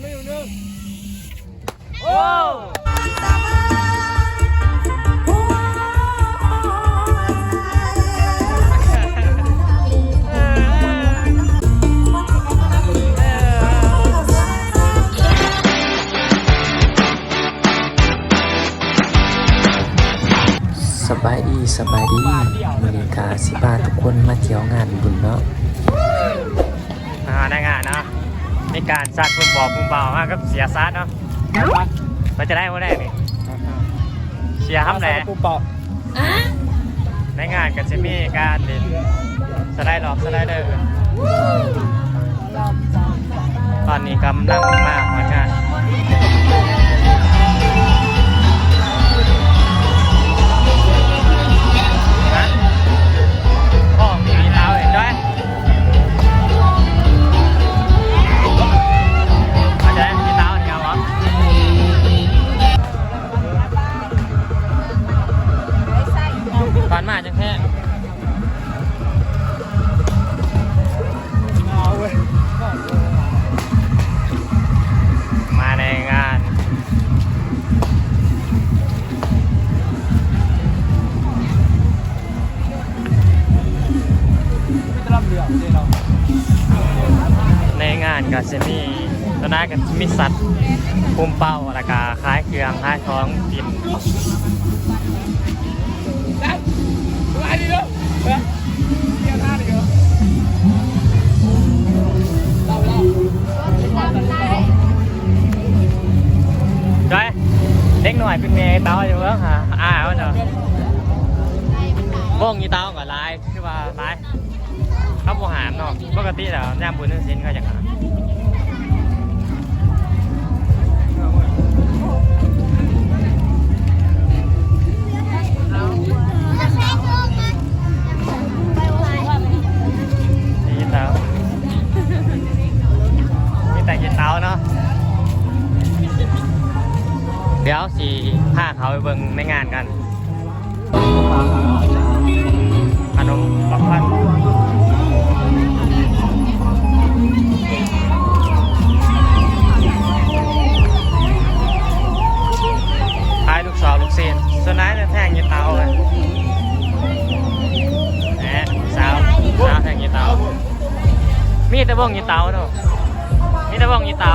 ไม่อยู่นึงโอ้สบายดีสบายดีมือนี้กาสิพาทุกคนมาเที่ยวงานบุญเนาะอ่าได้งานเนาะ มีการซัดปุ่มบอกปุ่มเบาอะก็เสียซัดเนาะมันจะได้ว่าได้นี่เชียร์ห้ำแหน่ปูเปาะในงานก็จะมีการเล่นสไลด์รอบสไลเดอร์ตอนนี้กำลังมาห ตอนมาจังแค่เอาเว้ยมาในงานไม่จะรับเรือเจ๊เราในงานก็จะมีตอนนั้นก็จะมีสัตว์ภูมิเป้าแล้วก็คล้ายเครื่องคล้ายท้องกิน ไปดิเนาะเฮ้ยเที่ยวท่าดิเนาะเราเราจ้อยเด็กหน่อยเป็นเมย์เต้าอยู่เบ้างฮะอ่าวเนาะวงยีเต้ากับลายคือว่าลายเขาบหามเนาะปกติแล้วย่ามบุญนึงสินเขาจะหา ยีเต้ามีแต่ยีเต้าเนาะเดี๋ยวสี่พาเขาไปเบิ่งในงานกันขนมปักพันขายลูกสาวลูกเซนส่วนนายเนี่ยแท่งยีเตาเลย มีแต่บ้องยีเตาเนาะมีแต่บ้องยีเตา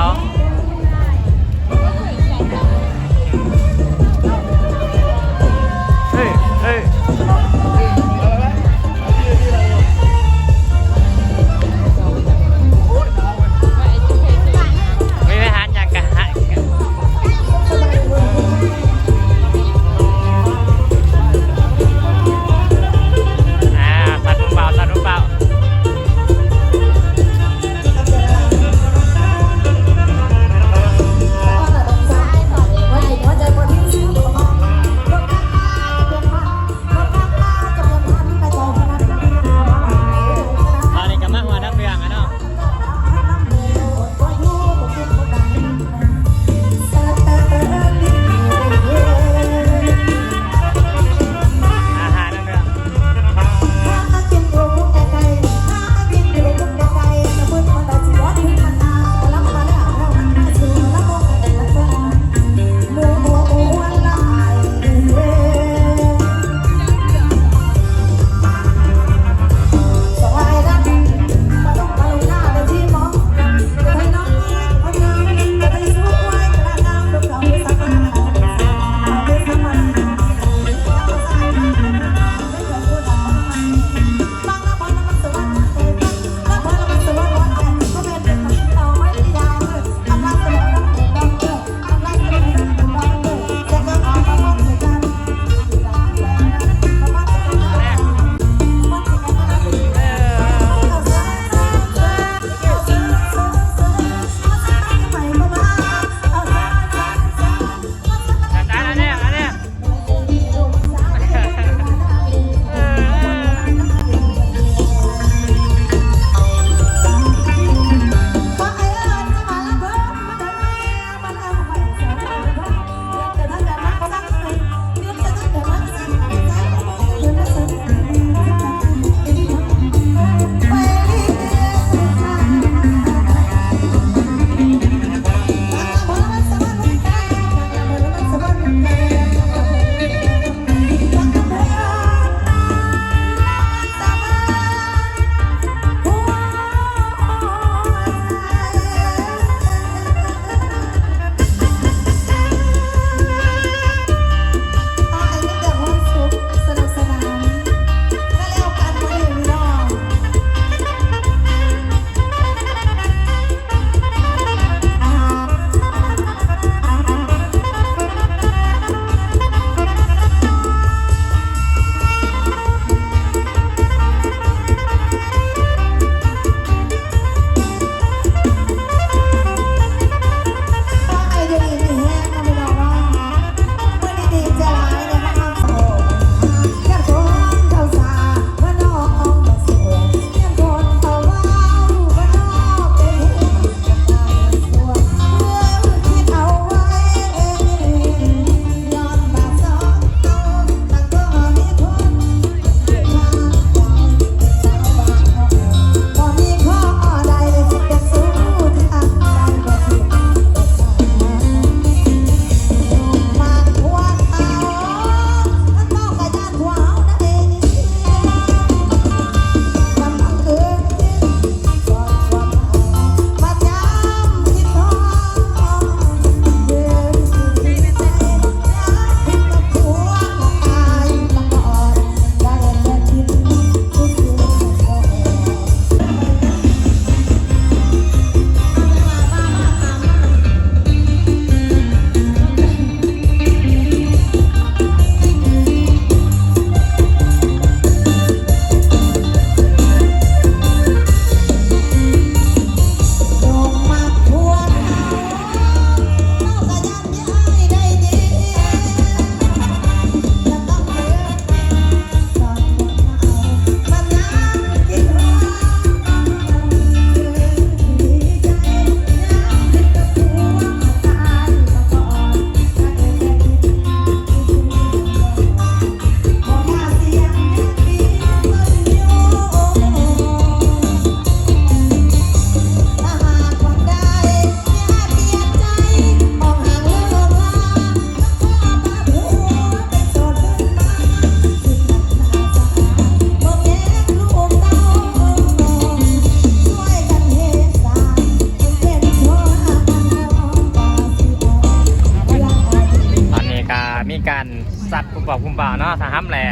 ามแหละ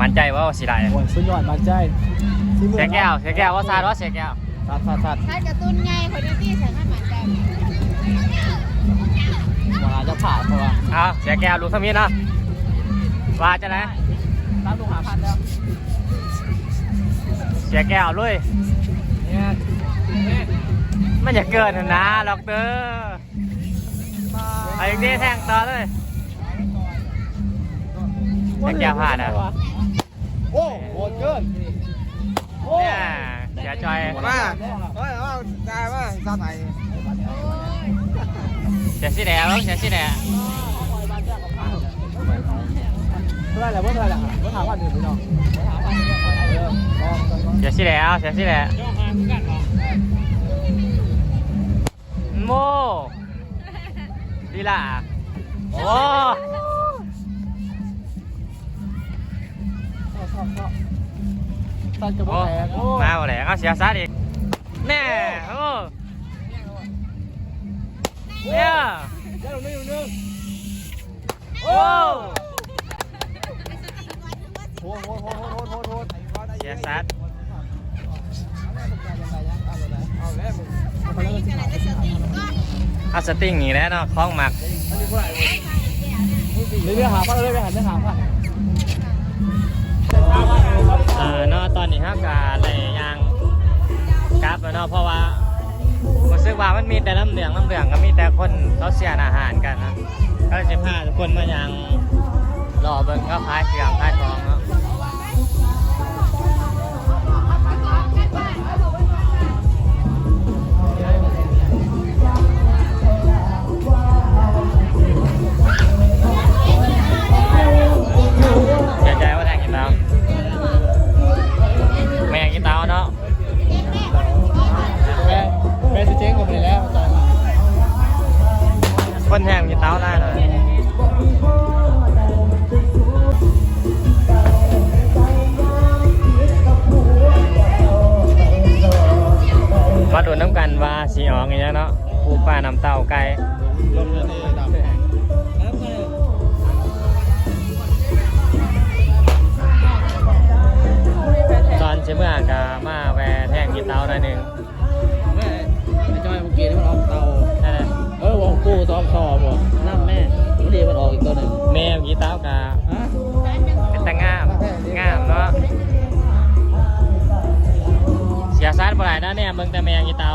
มันใจว่าสิได้โอ้ยสุดยอดมันใจเสียแก้วเสียแก้วว่าซาดว่าเสียแก้วซาดซาดซาดถ้ากระตุ้นไงคนนี้ที่ใส่ข้วมันใจว่าจะผ่าเพราะว่าอ้าเสียแก้วลูกสมิธนะว่าจะไหนรับลูกหาพันแล้วเสียแก้วลุยมันอย่าเกินนะล็อกเตอร์ ไอ้นี่แทงต่อเลยเสียแก้วพลาดอะโอ้โหดเกินโอ้เนี่ยเสียจอยมาเฮ้ยเอาได้มาซาไหนเสียสีแดงแล้วเสียสีแดงเท่าไหรแหละเมื่อเท่าไหรแหละเมื่อถามว่าหนึ่งพี่น้องเมื่อถามว่าหนึ่งเออลองกันก่อนเสียสีแดงเสียสีแดงโม ดีล่ะโอ้ชอบชอบชอบตัดกระบโอ้อกแตกโอ้มาหมดแล้วเอาเสียซัดอีกแน่โอ้เนี่ยเดี๋ยวหนึ่งหนึ่งโอ้โหดโหดโหดโหดโหดโหดเสียซัดเอาแล้ว ขนาสติก็เอาสติ้งนี่แหล้วเนาะคล้องหมักเรื่องหาพันเลยไปหันเรื่องหาพันเอ่อเนาะตอนนี้ครับกาอะไรยางกราฟแล้วเนาะเพราะว่ารู้สึกว่ามันมีแต่ลำเหลืองลำเหลืองก็มีแต่คนเขาเสียอาหารกันนะก็จะพาทุกคนมายังรอเบิ่งก็พายเครื่องพายของ มาดูน้ำกันว่าสีออกอย่างเงี้ยเนาะปูปลาน้ำเต้าไก่ลมเรือนี่ดำแดงตอนเช้าเมื่อกะมาแวะแทงกินเตาหน่อยหนึ่งแม่ไอ้จอยเมื่อกี้ที่มันออกเตานั่นแหละเออวงปูตอมชอบบ่น้ำแม่พอดีมันออกอีกตัวหนึ่งแม่กินเตากะ เสียซัดบ่ได้นะเนี่ยมึงแต่แม่กินเตา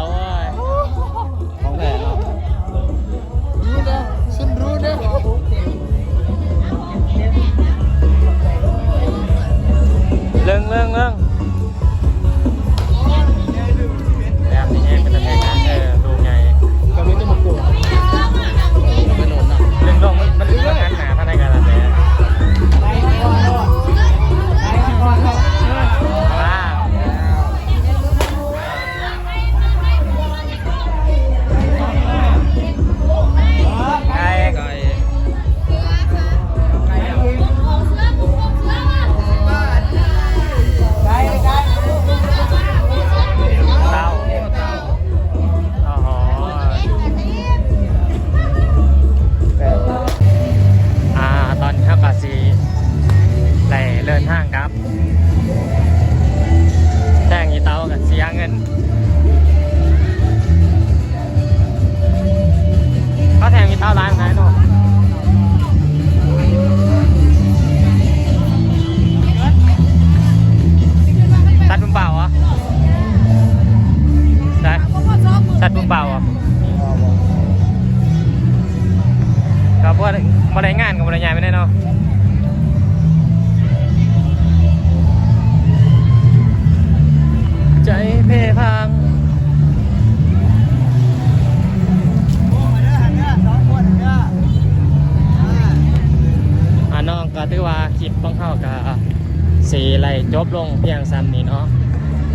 จบลงเพียงซ้ำนี้เนาะ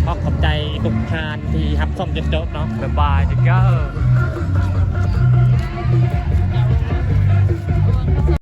ขอขอบใจทุกทานที่รับชมจนจบเนาะบ๊ายบายจิกเกอร์